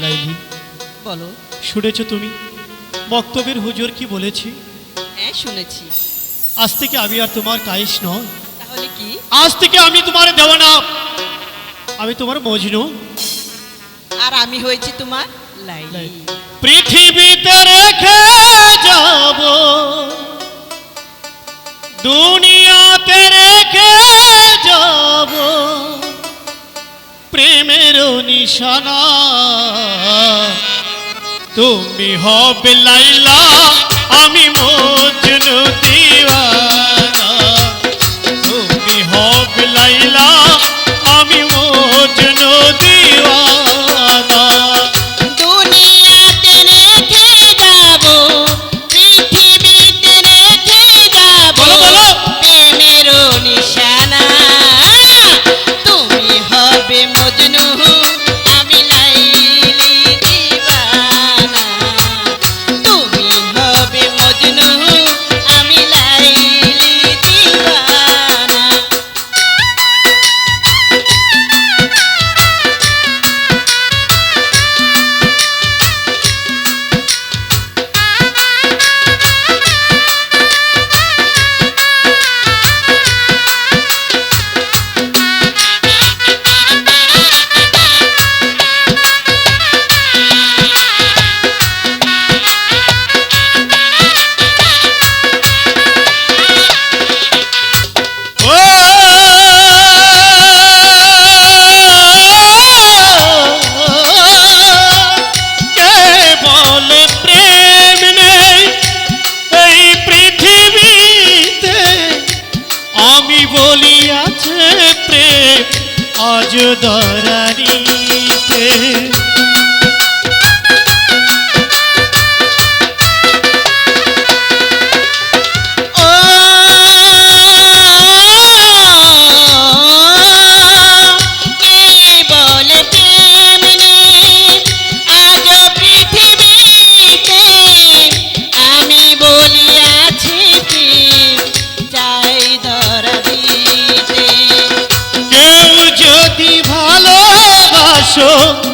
লাইলি বলো। শুনেছ তুমি? বক্তব্যের হুজুর কি বলেছি? হ্যাঁ শুনেছি। আজ থেকে আমি আর তোমার কাইশ নয়। তাহলে কি? আজ থেকে আমি তোমার দেওয়ানা। আমি তোমার মজনু। আর আমি হয়েছি তোমার লাইলি। পৃথিবীতে রেখে প্রেমের নিশানা। তুমি হবে লাইলা আমি মজনু দিওয়ানা। আমি বলি প্রেম আজ দরারিতে 生。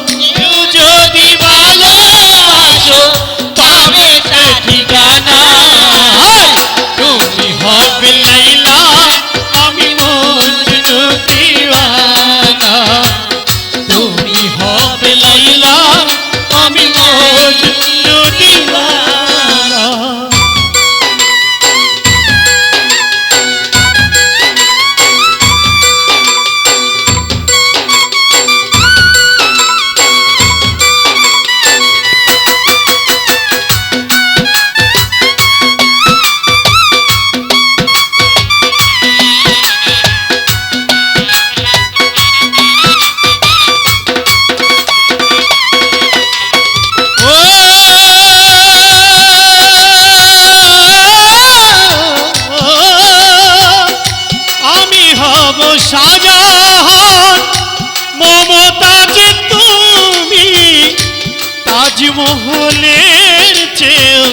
তাজমহলের চেয়েও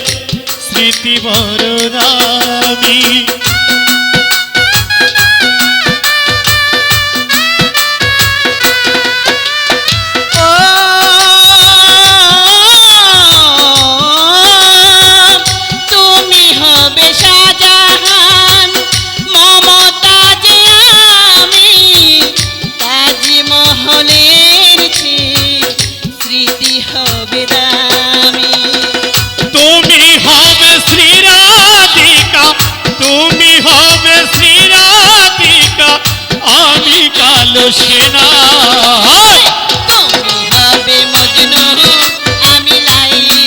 স্মৃতি বড় রামি কালো সেনা তুমি হবে মজনু আমি লাইলি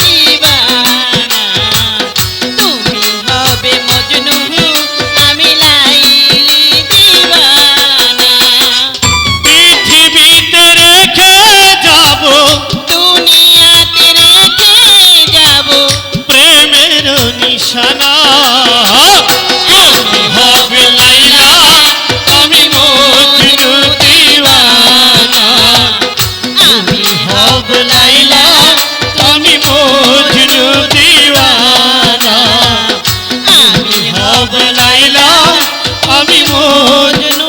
দিবানা। তুমি হবে মজনু আমি লাইলি দিবানা। পৃথিবীতে রেখে যাব। দুনিয়াতে রেখে যাব। প্রেমের নিশানা। আমি মজনু